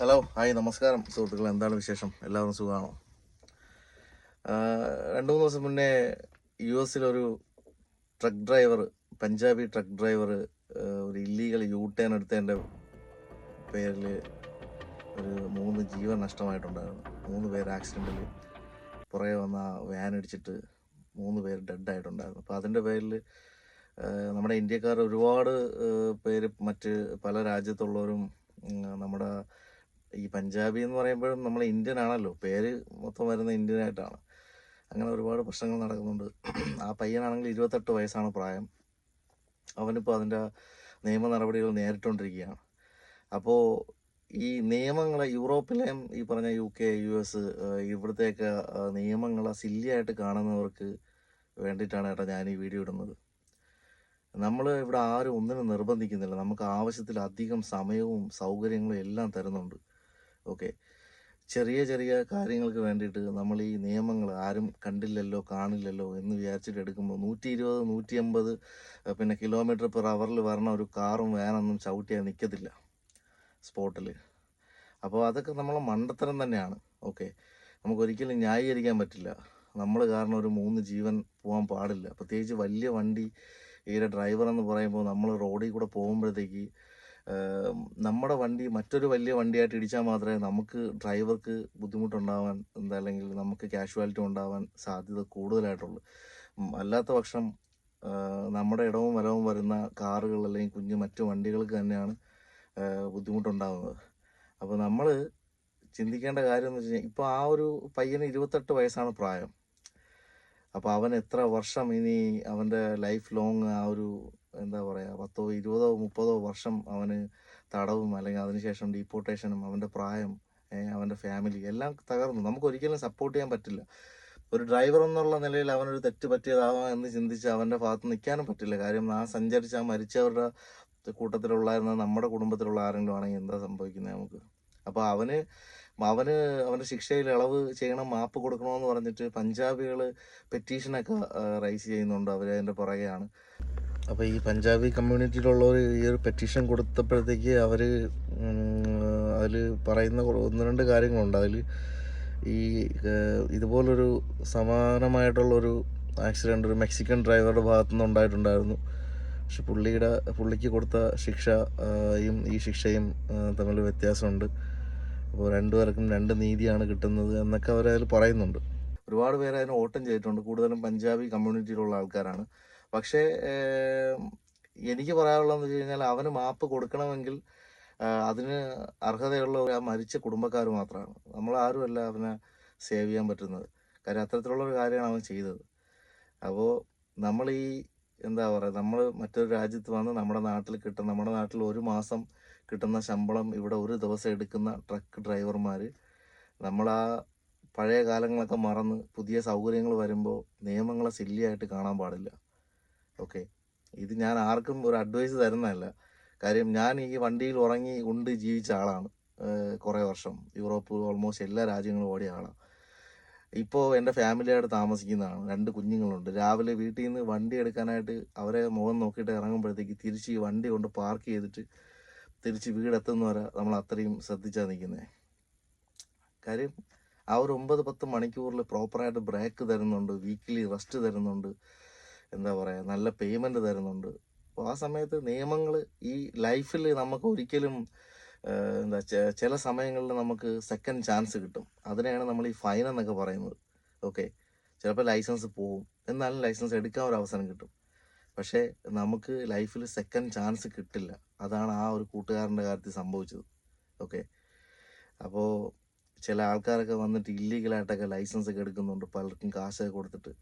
Hello hi നമസ്കാരം. സുഹൃത്തുക്കൾ എന്താണ് വിശേഷം? എല്ലാവരും സുഖമാണോ? രണ്ട് മൂന്ന് ദിവസം മുന്നേ U എസിലൊരു truck driver Punjabi truck driver ഒരു ഇല്ലീഗൽ യൂ ടേൺ എടുത്തതിന്റെ പേരിൽ ഒരു മൂന്ന് ജീവൻ നഷ്ടമായിട്ടുണ്ടായിരുന്നു. മൂന്ന് പേര് ആക്സിഡന്റിൽ പുറകെ വന്ന വാൻ ഇടിച്ചിട്ട് മൂന്ന് പേര് ഡെഡായിട്ടുണ്ടായിരുന്നു അപ്പോൾ അതിന്റെ പേരിൽ നമ്മുടെ ഇന്ത്യക്കാർ ഒരുപാട് പേര് മറ്റ് പല രാജ്യത്തുള്ളവരും നമ്മുടെ ഈ പഞ്ചാബി എന്ന് പറയുമ്പോഴും നമ്മൾ ഇന്ത്യൻ ആണല്ലോ. പേര് മൊത്തം വരുന്ന ഇന്ത്യൻ ആയിട്ടാണ്. അങ്ങനെ ഒരുപാട് പ്രശ്നങ്ങൾ നടക്കുന്നുണ്ട്. ആ പയ്യനാണെങ്കിൽ ഇരുപത്തെട്ട് വയസ്സാണ് പ്രായം. അവനിപ്പോൾ അതിന്റെ നിയമ നടപടികൾ നേരിട്ടുകൊണ്ടിരിക്കുകയാണ് അപ്പോൾ ഈ നിയമങ്ങൾ യൂറോപ്പിലെയും ഈ പറഞ്ഞ യു കെ യു എസ് ഇവിടുത്തെയൊക്കെ നിയമങ്ങളെ സില്ലിയായിട്ട് കാണുന്നവർക്ക് വേണ്ടിയിട്ടാണ് ഏട്ടാ ഞാൻ ഈ വീഡിയോ ഇടുന്നത്. നമ്മൾ ഇവിടെ ആരും ഒന്നിനും നിർബന്ധിക്കുന്നില്ല. നമുക്ക് ആവശ്യത്തിലധികം സമയവും സൗകര്യങ്ങളും എല്ലാം തരുന്നുണ്ട്. ഓക്കെ. ചെറിയ ചെറിയ കാര്യങ്ങൾക്ക് വേണ്ടിയിട്ട് നമ്മൾ ഈ നിയമങ്ങൾ ആരും കണ്ടില്ലല്ലോ കാണില്ലല്ലോ എന്ന് വിചാരിച്ചിട്ട് എടുക്കുമ്പോൾ നൂറ്റി ഇരുപത് നൂറ്റി അമ്പത് പിന്നെ കിലോമീറ്റർ പെർ അവറിൽ വരണ ഒരു കാറും വേനൊന്നും ചവിട്ടിയാൽ നിൽക്കത്തില്ല സ്പോട്ടിൽ. അപ്പോൾ അതൊക്കെ നമ്മളെ മണ്ടത്തരം തന്നെയാണ്. ഓക്കെ. നമുക്കൊരിക്കലും ന്യായീകരിക്കാൻ പറ്റില്ല. നമ്മൾ കാരണം ഒരു മൂന്ന് ജീവൻ പോകാൻ പാടില്ല. പ്രത്യേകിച്ച് വലിയ വണ്ടി ഈയുടെ ഡ്രൈവർ എന്ന് പറയുമ്പോൾ നമ്മൾ റോഡിൽ കൂടെ പോകുമ്പോഴത്തേക്ക് നമ്മുടെ വണ്ടി മറ്റൊരു വലിയ വണ്ടിയായിട്ട് ഇടിച്ചാൽ മാത്രമേ നമുക്ക് ഡ്രൈവർക്ക് ബുദ്ധിമുട്ടുണ്ടാവാൻ അല്ലെങ്കിൽ നമുക്ക് കാഷ്വാലിറ്റി ഉണ്ടാവാൻ സാധ്യത കൂടുതലായിട്ടുള്ളൂ. അല്ലാത്ത പക്ഷം നമ്മുടെ ഇടവും വലവും വരുന്ന കാറുകൾ അല്ലെങ്കിൽ കുഞ്ഞു മറ്റു വണ്ടികൾക്ക് തന്നെയാണ് ബുദ്ധിമുട്ടുണ്ടാകുന്നത് അപ്പോൾ നമ്മൾ ചിന്തിക്കേണ്ട കാര്യം എന്ന് വെച്ച് കഴിഞ്ഞാൽ ഇപ്പോൾ ആ ഒരു പയ്യന് ഇരുപത്തെട്ട് വയസ്സാണ് പ്രായം. അപ്പോൾ അവൻ എത്ര വർഷം ഇനി അവന്റെ ലൈഫ് ലോങ് ആ ഒരു എന്താ പറയുക പത്തോ ഇരുപതോ മുപ്പതോ വർഷം അവന് തടവും അല്ലെങ്കിൽ അതിനുശേഷം ഡീപ്പോർട്ടേഷനും അവന്റെ പ്രായം അവന്റെ ഫാമിലി എല്ലാം തകർന്നു. നമുക്ക് ഒരിക്കലും സപ്പോർട്ട് ചെയ്യാൻ പറ്റില്ല. ഒരു ഡ്രൈവർ എന്നുള്ള നിലയിൽ അവനൊരു തെറ്റ് പറ്റിയതാവാം എന്ന് ചിന്തിച്ച് അവന്റെ ഭാഗത്ത് നിൽക്കാനും പറ്റില്ല. കാര്യം ആ സഞ്ചരിച്ച ആ മരിച്ചവരുടെ കൂട്ടത്തിലുള്ളായിരുന്ന നമ്മുടെ കുടുംബത്തിലുള്ള ആരെങ്കിലും ആണെങ്കിൽ എന്താ സംഭവിക്കുന്നത് നമുക്ക്? അപ്പോൾ അവന് അവന് അവന്റെ ശിക്ഷയിൽ ഇളവ് ചെയ്യണം മാപ്പ് കൊടുക്കണമെന്ന് പറഞ്ഞിട്ട് പഞ്ചാബികൾ പെറ്റീഷനൊക്കെ റൈസ് ചെയ്യുന്നുണ്ട് അവർ അതിന്റെ പുറകെയാണ്. അപ്പോൾ ഈ പഞ്ചാബി കമ്മ്യൂണിറ്റിയിലുള്ളവർ ഈ ഒരു പെറ്റീഷൻ കൊടുത്തപ്പോഴത്തേക്ക് അവർ അതിൽ പറയുന്ന ഒന്ന് രണ്ട് കാര്യങ്ങളുണ്ട്. അതിൽ ഈ ഇതുപോലൊരു സമാനമായിട്ടുള്ളൊരു ആക്സിഡന്റ് ഒരു മെക്സിക്കൻ ഡ്രൈവറുടെ ഭാഗത്തു നിന്ന് ഉണ്ടായിട്ടുണ്ടായിരുന്നു. പക്ഷെ പുള്ളിയുടെ പുള്ളിക്ക് കൊടുത്ത ശിക്ഷയും ഈ ശിക്ഷയും തമ്മിൽ വ്യത്യാസമുണ്ട്. അപ്പോൾ രണ്ടുപേർക്കും രണ്ട് നീതിയാണ് കിട്ടുന്നത് എന്നൊക്കെ അവരതിൽ പറയുന്നുണ്ട്. ഒരുപാട് പേര് അതിന് ഓട്ടം ചെയ്തിട്ടുണ്ട്. കൂടുതലും പഞ്ചാബി കമ്മ്യൂണിറ്റിയിലുള്ള ആൾക്കാരാണ്. പക്ഷേ എനിക്ക് പറയാനുള്ളതെന്ന് വെച്ച് കഴിഞ്ഞാൽ അവന് മാപ്പ് കൊടുക്കണമെങ്കിൽ അതിന് അർഹതയുള്ള ആ മരിച്ച കുടുംബക്കാർ മാത്രമാണ്. നമ്മൾ ആരുമല്ല അവനെ സേവ് ചെയ്യാൻ പറ്റുന്നത്. കാര്യം അത്തരത്തിലുള്ള ഒരു കാര്യമാണ് അവൻ ചെയ്തത്. അപ്പോൾ നമ്മൾ ഈ എന്താ പറയുക നമ്മൾ മറ്റൊരു രാജ്യത്ത് വന്ന് നമ്മുടെ നാട്ടിൽ കിട്ടുന്ന നമ്മുടെ നാട്ടിൽ ഒരു മാസം കിട്ടുന്ന ശമ്പളം ഇവിടെ ഒരു ദിവസം എടുക്കുന്ന ട്രക്ക് ഡ്രൈവർമാർ നമ്മൾ ആ പഴയ കാലങ്ങളൊക്കെ മറന്ന് പുതിയ സൗകര്യങ്ങൾ വരുമ്പോൾ നിയമങ്ങളെ സില്ലിയായിട്ട് കാണാൻ പാടില്ല. ഓക്കെ ഇത് ഞാൻ ആർക്കും ഒരു അഡ്വൈസ് തരുന്നതല്ല. കാര്യം ഞാൻ ഈ വണ്ടിയിൽ ഉറങ്ങി ഉണ്ട് ജീവിച്ച ആളാണ്. കുറേ വർഷം. യൂറോപ്പ് ഓൾമോസ്റ്റ് എല്ലാ രാജ്യങ്ങളും ഓടിയ ആളാണ് ഇപ്പോൾ എന്റെ ഫാമിലിയായിട്ട് താമസിക്കുന്നതാണ്. രണ്ട് കുഞ്ഞുങ്ങളുണ്ട്. രാവിലെ വീട്ടിൽ നിന്ന് വണ്ടി എടുക്കാനായിട്ട് അവരെ മുഖം നോക്കിയിട്ട് ഇറങ്ങുമ്പോഴത്തേക്ക് തിരിച്ച് ഈ വണ്ടി കൊണ്ട് പാർക്ക് ചെയ്തിട്ട് തിരിച്ച് വീടെത്തുന്നവരെ നമ്മൾ അത്രയും ശ്രദ്ധിച്ചാണ് നിൽക്കുന്നത് കാര്യം ആ ഒരു ഒമ്പത് പത്ത് മണിക്കൂറിൽ പ്രോപ്പറായിട്ട് ബ്രേക്ക് തരുന്നുണ്ട്. വീക്കിലി റെസ്റ്റ് തരുന്നുണ്ട്. എന്താ പറയുക നല്ല പേയ്മെന്റ് തരുന്നുണ്ട്. അപ്പോൾ ആ സമയത്ത് നിയമങ്ങൾ ഈ ലൈഫിൽ നമുക്ക് ഒരിക്കലും എന്താ ചില സമയങ്ങളിൽ നമുക്ക് സെക്കൻഡ് ചാൻസ് കിട്ടും. അതിനെയാണ് നമ്മൾ ഈ ഫൈൻ എന്നൊക്കെ പറയുന്നത്. ഓക്കെ ചിലപ്പോൾ ലൈസൻസ് പോവും. എന്നാലും ലൈസൻസ് എടുക്കാൻ ഒരു അവസരം കിട്ടും. പക്ഷേ നമുക്ക് ലൈഫിൽ സെക്കൻഡ് ചാൻസ് കിട്ടില്ല. അതാണ് ആ ഒരു കൂട്ടുകാരന്റെ കാര്യത്തിൽ സംഭവിച്ചത്. ഓക്കെ അപ്പോൾ ചില ആൾക്കാരൊക്കെ വന്നിട്ട് ഇല്ലീഗലായിട്ടൊക്കെ ലൈസൻസ് ഒക്കെ എടുക്കുന്നുണ്ട്. പലർക്കും കാശൊക്കെ കൊടുത്തിട്ട്.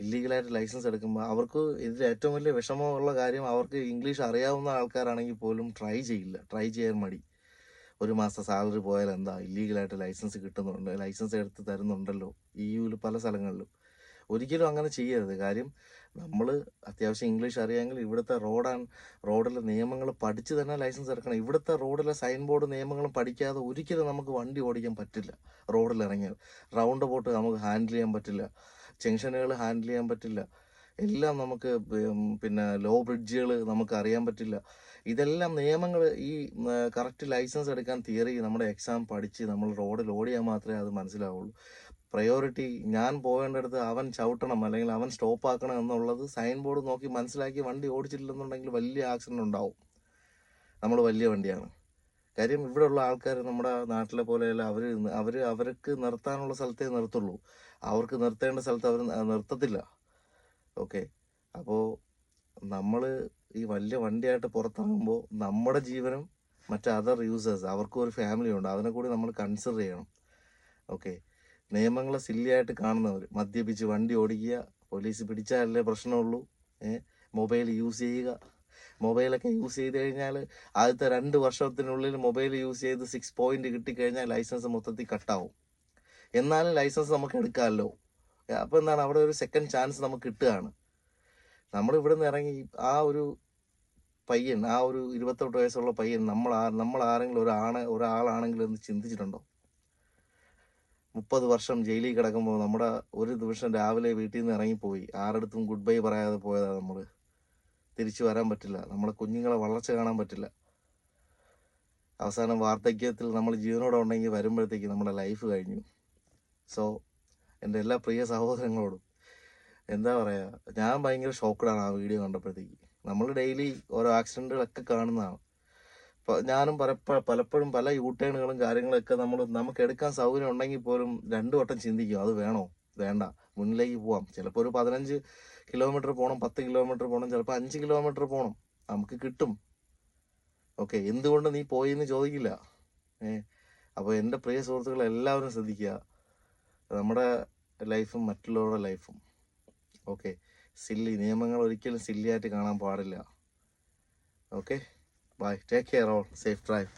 ഇല്ലീഗലായിട്ട് ലൈസൻസ് എടുക്കുമ്പോൾ അവർക്ക് ഇതിൽ ഏറ്റവും വലിയ വിഷമമുള്ള കാര്യം അവർക്ക് ഇംഗ്ലീഷ് അറിയാവുന്ന ആൾക്കാരാണെങ്കിൽ പോലും ട്രൈ ചെയ്യില്ല. ട്രൈ ചെയ്യാൻ മടി. ഒരു മാസം സാലറി പോയാൽ എന്താ? ഇല്ലീഗലായിട്ട് ലൈസൻസ് കിട്ടുന്നുണ്ട്. ലൈസൻസ് എടുത്ത് തരുന്നുണ്ടല്ലോ. ഇ യുവിൽ പല സ്ഥലങ്ങളിലും. ഒരിക്കലും അങ്ങനെ ചെയ്യരുത്. കാര്യം നമ്മൾ അത്യാവശ്യം ഇംഗ്ലീഷ് അറിയാമെങ്കിൽ ഇവിടുത്തെ റോഡാണ് റോഡിലെ നിയമങ്ങൾ പഠിച്ച് തന്നെ ലൈസൻസ് എടുക്കണം. ഇവിടുത്തെ റോഡിലെ സൈൻ ബോർഡ് നിയമങ്ങളും പഠിക്കാതെ ഒരിക്കലും നമുക്ക് വണ്ടി ഓടിക്കാൻ പറ്റില്ല. റോഡിൽ ഇറങ്ങിയാൽ. റൗണ്ട് പോട്ട് നമുക്ക് ഹാൻഡിൽ ചെയ്യാൻ പറ്റില്ല. ജംഗ്ഷനുകൾ ഹാൻഡിൽ ചെയ്യാൻ പറ്റില്ല. എല്ലാം നമുക്ക് പിന്നെ ലോ ബ്രിഡ്ജുകൾ നമുക്ക് അറിയാൻ പറ്റില്ല. ഇതെല്ലാം നിയമങ്ങൾ ഈ കറക്റ്റ് ലൈസൻസ് എടുക്കാൻ തിയറി നമ്മുടെ എക്സാം പഠിച്ച് നമ്മൾ റോഡിൽ ഓടിയാൽ മാത്രമേ അത് മനസ്സിലാവുള്ളൂ. പ്രയോറിറ്റി ഞാൻ പോകേണ്ടടുത്ത് അവൻ ചവിട്ടണം അല്ലെങ്കിൽ അവൻ സ്റ്റോപ്പ് ആക്കണം എന്നുള്ളത് സൈൻ ബോർഡ് നോക്കി മനസ്സിലാക്കി വണ്ടി ഓടിച്ചിട്ടില്ലെന്നുണ്ടെങ്കിൽ വലിയ ആക്സിഡന്റ് ഉണ്ടാവും. നമ്മൾ വലിയ വണ്ടിയാണ്. കാര്യം ഇവിടെ ഉള്ള ആൾക്കാർ നമ്മുടെ നാട്ടിലെ പോലെയല്ല അവർ അവർ അവർക്ക് നിർത്താനുള്ള സ്ഥലത്തേ നിർത്തുള്ളൂ. അവർക്ക് നിർത്തേണ്ട സ്ഥലത്ത് അവർ നിർത്തത്തില്ല. ഓക്കെ? അപ്പോൾ നമ്മൾ ഈ വലിയ വണ്ടിയായിട്ട് പുറത്തിറങ്ങുമ്പോൾ നമ്മുടെ ജീവനും മറ്റ് അതർ യൂസേഴ്സ് അവർക്കും ഒരു ഫാമിലി ഉണ്ട്. അതിനെ കൂടി നമ്മൾ കൺസിഡർ ചെയ്യണം. ഓക്കെ? നിയമങ്ങളെ സില്ലിയായിട്ട് കാണുന്നവർ മദ്യപിച്ച് വണ്ടി ഓടിക്കുക പോലീസ് പിടിച്ചാലല്ലേ പ്രശ്നമുള്ളൂ. മൊബൈൽ യൂസ് ചെയ്യുക. മൊബൈലൊക്കെ യൂസ് ചെയ്ത് കഴിഞ്ഞാൽ ആദ്യത്തെ രണ്ട് വർഷത്തിനുള്ളിൽ മൊബൈൽ യൂസ് ചെയ്ത് സിക്സ് പോയിന്റ് കിട്ടിക്കഴിഞ്ഞാൽ ലൈസൻസ് മൊത്തത്തിൽ കട്ടാവും. എന്നാലും ലൈസൻസ് നമുക്ക് എടുക്കാമല്ലോ. അപ്പോൾ എന്താണ്? അവിടെ ഒരു സെക്കൻഡ് ചാൻസ് നമുക്ക് കിട്ടുകയാണ്. നമ്മൾ ഇവിടെ നിന്ന് ഇറങ്ങി ആ ഒരു പയ്യൻ ആ ഒരു ഇരുപത്തെട്ട് വയസ്സുള്ള പയ്യൻ നമ്മൾ ആ നമ്മൾ ആരെങ്കിലും ഒരാണ് ഒരാളാണെങ്കിലും എന്ന് ചിന്തിച്ചിട്ടുണ്ടോ? മുപ്പത് വർഷം ജയിലിൽ കിടക്കുമ്പോൾ നമ്മുടെ ഒരു ദിവസം രാവിലെ വീട്ടിൽ നിന്ന് ഇറങ്ങിപ്പോയി. ആരടുത്തും ഗുഡ് ബൈ പറയാതെ പോയതാണ് നമ്മൾ തിരിച്ചു വരാൻ പറ്റില്ല. നമ്മളെ കുഞ്ഞുങ്ങളെ വളർച്ച കാണാൻ പറ്റില്ല. അവസാനം വാർദ്ധക്യത്തിൽ നമ്മൾ ജീവനോടെ ഉണ്ടെങ്കിൽ വരുമ്പോഴത്തേക്ക് നമ്മുടെ ലൈഫ് കഴിഞ്ഞു. സോ എന്റെ എല്ലാ പ്രിയ സഹോദരങ്ങളോടും എന്താ പറയുക ഞാൻ ഭയങ്കര ഷോക്കഡാണ് ആ വീഡിയോ കണ്ടപ്പോഴത്തേക്ക്. നമ്മൾ ഡെയിലി ഓരോ ആക്സിഡന്റുകളൊക്കെ കാണുന്നതാണ്. ഞാനും പലപ്പോഴും പലപ്പോഴും പല യൂട്ടേണുകളും കാര്യങ്ങളൊക്കെ നമ്മൾ നമുക്ക് എടുക്കാൻ സൗകര്യം ഉണ്ടെങ്കിൽ പോലും രണ്ടു വട്ടം ചിന്തിക്കും അത് വേണോ? വേണ്ട. മുന്നിലേക്ക് പോവാം. ചിലപ്പോൾ ഒരു പതിനഞ്ച് കിലോമീറ്റർ പോകണം പത്ത് കിലോമീറ്റർ പോകണം ചിലപ്പോൾ അഞ്ച് കിലോമീറ്റർ പോകണം നമുക്ക് കിട്ടും. ഓക്കെ എന്തുകൊണ്ട് നീ പോയി എന്ന് ചോദിക്കില്ല. ഏ അപ്പോൾ എന്റെ പ്രിയ സുഹൃത്തുക്കൾ എല്ലാവരും ശ്രദ്ധിക്കുക. നമ്മുടെ ലൈഫും മറ്റുള്ളവരുടെ ലൈഫും. ഓക്കെ സില്ലി നിയമങ്ങൾ ഒരിക്കലും സില്ലിയായിട്ട് കാണാൻ പാടില്ല. Okay bye take care all safe drive